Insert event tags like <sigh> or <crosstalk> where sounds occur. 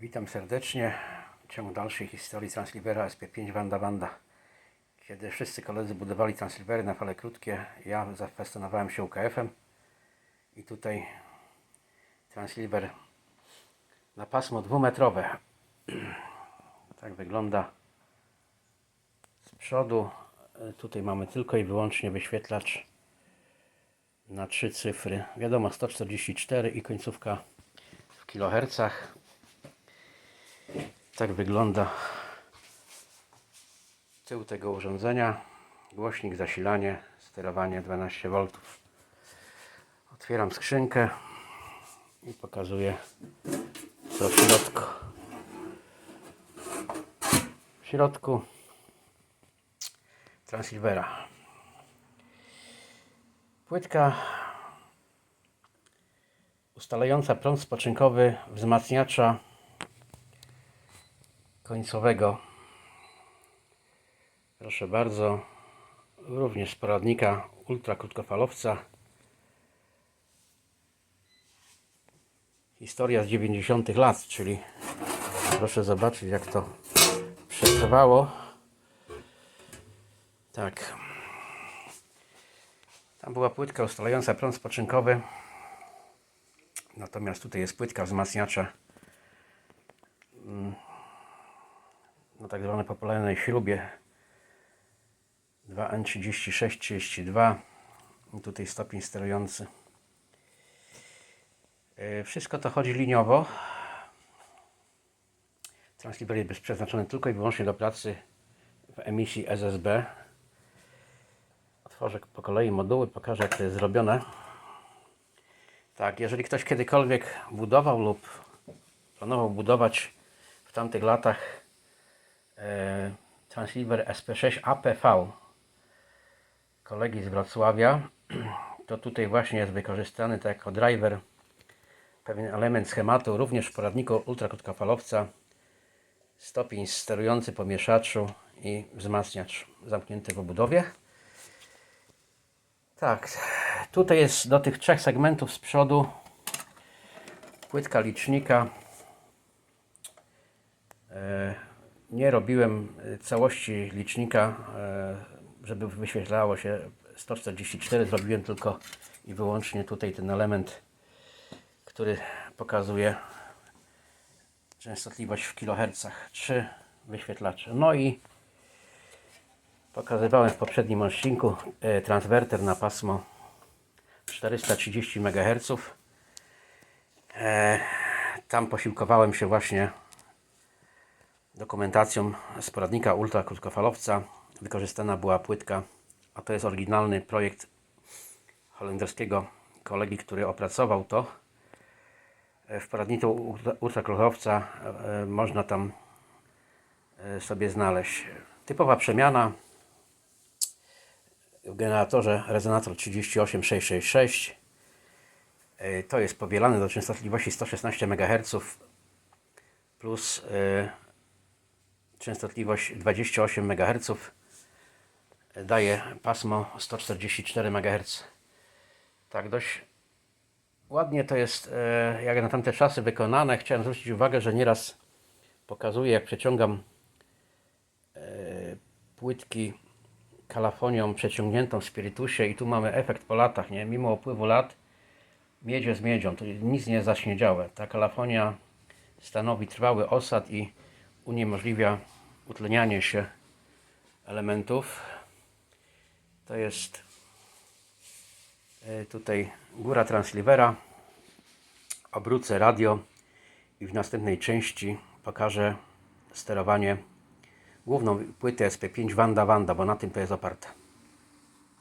Witam serdecznie. Ciąg dalszej historii Translibera SP5 Wanda Wanda. Kiedy wszyscy koledzy budowali Translibery na fale krótkie, ja zafascynowałem się UKF-em i tutaj Transliber na pasmo dwumetrowe. <clears throat> Tak wygląda z przodu. E, Tutaj mamy tylko i wyłącznie wyświetlacz na trzy cyfry. Wiadomo 144 i końcówka w kilohercach. Tak wygląda tył tego urządzenia. Głośnik, zasilanie, sterowanie 12V. Otwieram skrzynkę i pokazuję co w środku. W środku Transilvera. Płytka ustalająca prąd spoczynkowy wzmacniacza końcowego. Proszę bardzo, również z poradnika ultrakrótkofalowca. Historia z 90 lat, czyli proszę zobaczyć jak to przetrwało. Tak. Tam była płytka ustalająca prąd spoczynkowy. Natomiast tutaj jest płytka wzmacniacza na tak zwanej popularnej śrubie 2N3632 i tutaj stopień sterujący. E, Wszystko to chodzi liniowo. Transliber jest przeznaczony tylko i wyłącznie do pracy w emisji SSB. Otworzę po kolei moduły, pokażę jak to jest zrobione. Tak, jeżeli ktoś kiedykolwiek budował lub planował budować w tamtych latach Transliber SP6 APV kolegi z Wrocławia, <clears throat> to tutaj właśnie jest wykorzystany tak jako driver pewien element schematu, również w poradniku ultrakrótkofalowca, stopień sterujący po mieszaczu i wzmacniacz zamknięty w obudowie. Tak, tutaj jest do tych trzech segmentów z przodu płytka licznika. Nie robiłem e, całości licznika, e, żeby wyświetlało się 144. Zrobiłem tylko i wyłącznie tutaj ten element, który pokazuje częstotliwość w kilohercach. Trzy wyświetlacze. No i Pokazywałem w poprzednim odcinku e, transwerter na pasmo 430 MHz. E, tam posiłkowałem się właśnie dokumentacją z poradnika ultrakrótkofalowca. Wykorzystana była płytka, a to jest oryginalny projekt holenderskiego kolegi, który opracował to. W poradniku ultra- ultrakrótkofalowca e, można tam e, sobie znaleźć. Typowa przemiana w generatorze rezonator 38666 E, to jest powielane do częstotliwości 116 MHz plus częstotliwość 28 MHz daje pasmo 144 MHz tak dość ładnie to jest e, jak na tamte czasy wykonane chciałem zwrócić uwagę, że nieraz pokazuję jak przeciągam płytki kalafonią przeciągniętą w spirytusie i tu mamy efekt po latach, nie? Mimo upływu lat miedzie z miedzią, to nic nie zaśniedziałe. Ta kalafonia stanowi trwały osad i uniemożliwia utlenianie się elementów. To jest e, tutaj góra translivera. Obrócę radio i w następnej części pokażę sterowanie główną płytę SP5 Wanda Wanda, bo na tym to jest oparte.